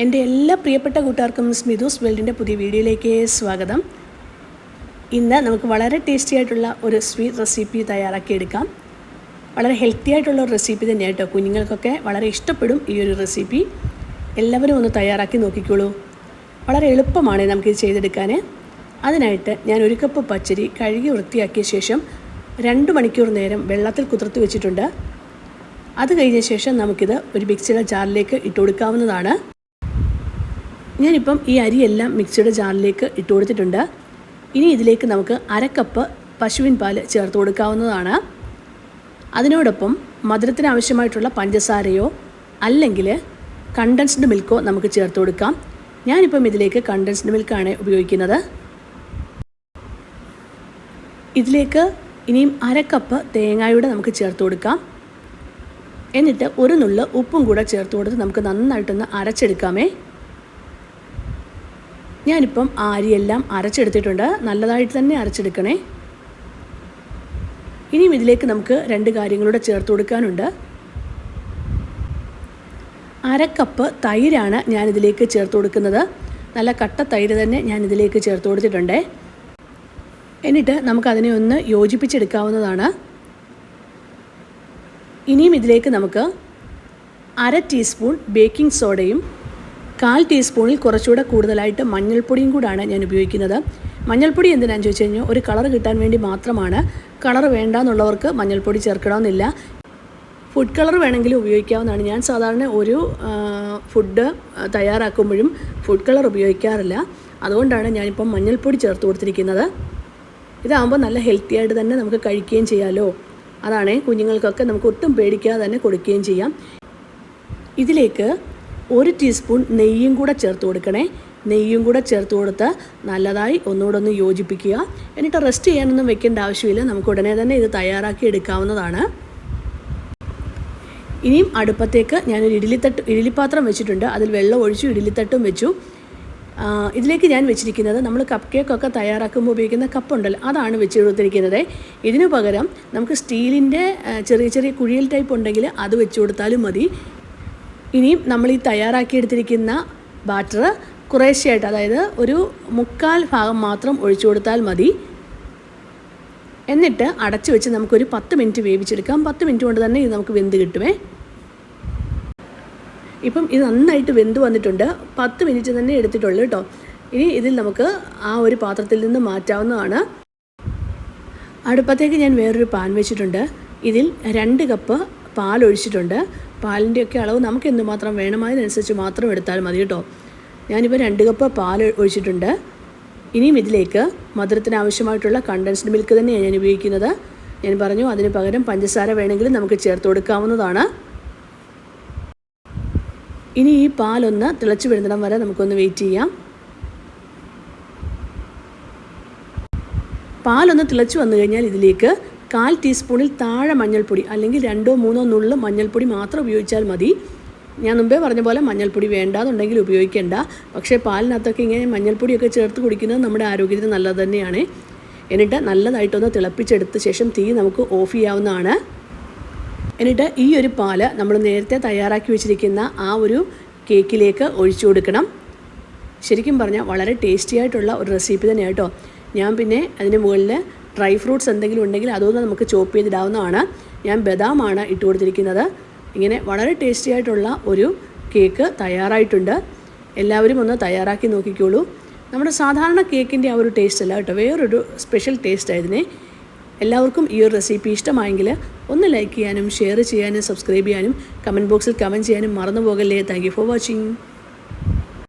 എന്റെ എല്ലാ പ്രിയപ്പെട്ട കൂട്ടുകാർക്കും സ്മിതൂസ് വേൾഡിന്റെ പുതിയ വീഡിയോയിലേക്ക് സ്വാഗതം. ഇന്ന് നമുക്ക് വളരെ ടേസ്റ്റി ആയിട്ടുള്ള ഒരു സ്വീറ്റ് റെസിപ്പി തയ്യാറാക്കിയെടുക്കാം. വളരെ ഹെൽത്തി ആയിട്ടുള്ള ഒരു റെസിപ്പി തന്നെയാണ് കേട്ടോ. കുഞ്ഞുങ്ങൾക്കൊക്കെ വളരെ ഇഷ്ടപ്പെടും ഈ ഒരു റെസിപ്പി എല്ലാവരും ഒന്ന് തയ്യാറാക്കി നോക്കിക്കോളൂ. വളരെ എളുപ്പമാണ് നമുക്കിത് ചെയ്തെടുക്കാൻ അതിനായിട്ട് ഞാൻ ഒരു കപ്പ് പച്ചരി കഴുകി വൃത്തിയാക്കിയ ശേഷം രണ്ട് മണിക്കൂർ നേരം വെള്ളത്തിൽ കുതിർത്ത് വെച്ചിട്ടുണ്ട്. അത് കഴിഞ്ഞ ശേഷം നമുക്കിത് ഒരു മിക്സിയുടെ ജാറിലേക്ക് ഇട്ട് കൊടുക്കാവുന്നതാണ്. ഞാനിപ്പം ഈ അരിയെല്ലാം മിക്സിയുടെ ജാറിലേക്ക് ഇട്ട് കൊടുത്തിട്ടുണ്ട്. ഇനി ഇതിലേക്ക് നമുക്ക് അരക്കപ്പ് പശുവിൻ പാൽ ചേർത്ത് കൊടുക്കാവുന്നതാണ്. അതിനോടൊപ്പം മധുരത്തിന് ആവശ്യമായിട്ടുള്ള പഞ്ചസാരയോ അല്ലെങ്കിൽ കണ്ടൻസ്ഡ് മിൽക്കോ നമുക്ക് ചേർത്ത് കൊടുക്കാം. ഞാനിപ്പം ഇതിലേക്ക് കണ്ടൻസ്ഡ് മിൽക്കാണ് ഉപയോഗിക്കുന്നത്. ഇതിലേക്ക് ഇനിയും അരക്കപ്പ് തേങ്ങായുടെ നമുക്ക് ചേർത്ത് കൊടുക്കാം. എന്നിട്ട് ഒരു നുള്ള് ഉപ്പും കൂടെ ചേർത്ത് കൊടുത്ത് നമുക്ക് നന്നായിട്ടൊന്ന് അരച്ചെടുക്കാമേ. ഞാനിപ്പം ആരിയെല്ലാം അരച്ചെടുത്തിട്ടുണ്ട് നല്ലതായിട്ട് തന്നെ അരച്ചെടുക്കണേ. ഇനിയും ഇതിലേക്ക് നമുക്ക് രണ്ട് കാര്യങ്ങളൂടെ ചേർത്ത് കൊടുക്കാനുണ്ട്. അരക്കപ്പ് തൈരാണ് ഞാനിതിലേക്ക് ചേർത്ത് കൊടുക്കുന്നത്. നല്ല കട്ട തൈര് തന്നെ ഞാൻ ഇതിലേക്ക് ചേർത്ത് കൊടുത്തിട്ടുണ്ട്. എന്നിട്ട് നമുക്കതിനെ ഒന്ന് യോജിപ്പിച്ചെടുക്കാവുന്നതാണ്. ഇനിയും ഇതിലേക്ക് നമുക്ക് അര ടീസ്പൂൺ ബേക്കിംഗ് സോഡയും കാൽ ടീസ്പൂണിൽ കുറച്ചുകൂടെ കൂടുതലായിട്ട് മഞ്ഞൾപ്പൊടിയും കൂടാണ് ഞാൻ ഉപയോഗിക്കുന്നത്. മഞ്ഞൾപ്പൊടി എന്തിനാണെന്ന് ചോദിച്ചു കഴിഞ്ഞാൽ ഒരു കളർ കിട്ടാൻ വേണ്ടി മാത്രമാണ്. കളർ വേണ്ടാന്നുള്ളവർക്ക് മഞ്ഞൾപ്പൊടി ചേർക്കണമെന്നില്ല. ഫുഡ് കളർ വേണമെങ്കിലും ഉപയോഗിക്കാവുന്നതാണ്. ഞാൻ സാധാരണ ഒരു ഫുഡ് തയ്യാറാക്കുമ്പോഴും ഫുഡ് കളർ ഉപയോഗിക്കാറില്ല. അതുകൊണ്ടാണ് ഞാനിപ്പം മഞ്ഞൾപ്പൊടി ചേർത്ത് കൊടുത്തിരിക്കുന്നത്. ഇതാകുമ്പോൾ നല്ല ഹെൽത്തി ആയിട്ട് തന്നെ നമുക്ക് കഴിക്കുകയും ചെയ്യാമല്ലോ അതാണ് കുഞ്ഞുങ്ങൾക്കൊക്കെ നമുക്ക് ഒട്ടും പേടിക്കാതെ തന്നെ കൊടുക്കുകയും ചെയ്യാം. ഇതിലേക്ക് ഒരു ടീസ്പൂൺ നെയ്യും കൂടെ ചേർത്ത് കൊടുക്കണേ. നെയ്യും കൂടെ ചേർത്ത് കൊടുത്ത് നല്ലതായി ഒന്നുകൂടെ ഒന്ന് യോജിപ്പിക്കുക. എന്നിട്ട് റെസ്റ്റ് ചെയ്യാനൊന്നും വെക്കേണ്ട ആവശ്യമില്ല. നമുക്ക് ഉടനെ തന്നെ ഇത് തയ്യാറാക്കി എടുക്കാവുന്നതാണ്. ഇനിയും അടുപ്പത്തേക്ക് ഞാനൊരു ഇഡ്ഡലിത്തട്ട് ഇഡ്ഡലിപ്പാത്രം വെച്ചിട്ടുണ്ട്. അതിൽ വെള്ളം ഒഴിച്ചു ഇഡ്ഡലിത്തട്ടും വെച്ചു. ഇതിലേക്ക് ഞാൻ വെച്ചിരിക്കുന്നത് നമ്മൾ കപ്പ് കേക്കൊക്കെ തയ്യാറാക്കുമ്പോൾ ഉപയോഗിക്കുന്ന കപ്പുണ്ടല്ലോ അതാണ് വെച്ച് കൊടുത്തിരിക്കുന്നത്. ഇതിനു പകരം നമുക്ക് സ്റ്റീലിന്റെ ചെറിയ ചെറിയ കുഴിയൽ ടൈപ്പ് ഉണ്ടെങ്കിൽ അത് വെച്ച് കൊടുത്താലും മതി. ഇനിയും നമ്മൾ ഈ തയ്യാറാക്കിയെടുത്തിരിക്കുന്ന ബാറ്റർ കുറേശ്ശെയായിട്ട് അതായത് ഒരു മുക്കാൽ ഭാഗം മാത്രം ഒഴിച്ചു കൊടുത്താൽ മതി. എന്നിട്ട് അടച്ചു വെച്ച് നമുക്കൊരു പത്ത് മിനിറ്റ് വേവിച്ചെടുക്കാം. പത്ത് മിനിറ്റ് കൊണ്ട് തന്നെ ഇത് നമുക്ക് വെന്ത് കിട്ടുമേ. ഇപ്പം ഇത് നന്നായിട്ട് വെന്ത് വന്നിട്ടുണ്ട്. പത്ത് മിനിറ്റ് തന്നെ എടുത്തിട്ടുള്ളൂ കേട്ടോ ഇനി ഇതിൽ നമുക്ക് ആ ഒരു പാത്രത്തിൽ നിന്ന് മാറ്റാവുന്നതാണ്. അടുപ്പത്തേക്ക് ഞാൻ വേറൊരു പാൻ വെച്ചിട്ടുണ്ട്. ഇതിൽ രണ്ട് കപ്പ് പാൽ ഒഴിച്ചിട്ടുണ്ട്. പാലിന്റെയൊക്കെ അളവ് നമുക്ക് എന്തുമാത്രം വേണമായതിനനുസരിച്ച് മാത്രം എടുത്താൽ മതി കേട്ടോ. ഞാനിപ്പോൾ രണ്ട് കപ്പ് പാൽ ഒഴിച്ചിട്ടുണ്ട്. ഇനിയും ഇതിലേക്ക് മധുരത്തിന് ആവശ്യമായിട്ടുള്ള കണ്ടൻസ്ഡ് മിൽക്ക് തന്നെയാണ് ഞാൻ ഉപയോഗിക്കുന്നത്. ഞാൻ പറഞ്ഞു അതിന് പകരം പഞ്ചസാര വേണമെങ്കിൽ നമുക്ക് ചേർത്ത് കൊടുക്കാവുന്നതാണ്. ഇനി ഈ പാലൊന്ന് തിളച്ച് വരുന്നിടം വരെ നമുക്കൊന്ന് വെയിറ്റ് ചെയ്യാം. പാലൊന്ന് തിളച്ച് വന്നു കഴിഞ്ഞാൽ ഇതിലേക്ക് കാൽ ടീസ്പൂണിൽ താഴെ മഞ്ഞൾപ്പൊടി അല്ലെങ്കിൽ രണ്ടോ മൂന്നോ നുള്ളു മഞ്ഞൾപ്പൊടി മാത്രം ഉപയോഗിച്ചാൽ മതി. ഞാൻ മുമ്പേ പറഞ്ഞ പോലെ മഞ്ഞൾപ്പൊടി വേണ്ടാന്നുണ്ടെങ്കിൽ ഉപയോഗിക്കേണ്ട. പക്ഷേ പാലിനകത്തൊക്കെ ഇങ്ങനെ മഞ്ഞൾപ്പൊടിയൊക്കെ ചേർത്ത് കുടിക്കുന്നത് നമ്മുടെ ആരോഗ്യത്തിന് നല്ലത് തന്നെയാണ്. എന്നിട്ട് നല്ലതായിട്ടൊന്ന് തിളപ്പിച്ചെടുത്ത ശേഷം തീ നമുക്ക് ഓഫ് ചെയ്യാവുന്നതാണ്. എന്നിട്ട് ഈ ഒരു പാൽ നമ്മൾ നേരത്തെ തയ്യാറാക്കി വെച്ചിരിക്കുന്ന ആ ഒരു കേക്കിലേക്ക് ഒഴിച്ചു കൊടുക്കണം. ശരിക്കും പറഞ്ഞാൽ വളരെ ടേസ്റ്റി ആയിട്ടുള്ള ഒരു റെസിപ്പി തന്നെയാണ് കേട്ടോ. ഞാൻ പിന്നെ അതിന് മുകളിൽ ഡ്രൈ ഫ്രൂട്ട്സ് എന്തെങ്കിലും ഉണ്ടെങ്കിൽ അതൊന്ന് നമുക്ക് ചോപ്പ് ചെയ്തിടാവുന്നതാണ്. ഞാൻ ബദാമാണ് ഇട്ട് കൊടുത്തിരിക്കുന്നത്. ഇങ്ങനെ വളരെ ടേസ്റ്റി ആയിട്ടുള്ള ഒരു കേക്ക് തയ്യാറായിട്ടുണ്ട്. എല്ലാവരും ഒന്ന് തയ്യാറാക്കി നോക്കിക്കോളൂ. നമ്മുടെ സാധാരണ കേക്കിന്റെ ആ ഒരു ടേസ്റ്റ് അല്ല കേട്ടോ വേറൊരു സ്പെഷ്യൽ ടേസ്റ്റ് ആയതിനെ എല്ലാവർക്കും ഈ ഒരു റെസിപ്പി ഇഷ്ടമായെങ്കിൽ ഒന്ന് ലൈക്ക് ചെയ്യാനും ഷെയർ ചെയ്യാനും സബ്സ്ക്രൈബ് ചെയ്യാനും കമന്റ് ബോക്സിൽ കമന്റ് ചെയ്യാനും മറന്നു പോകല്ലേ താങ്ക് ഫോർ വാച്ചിങ്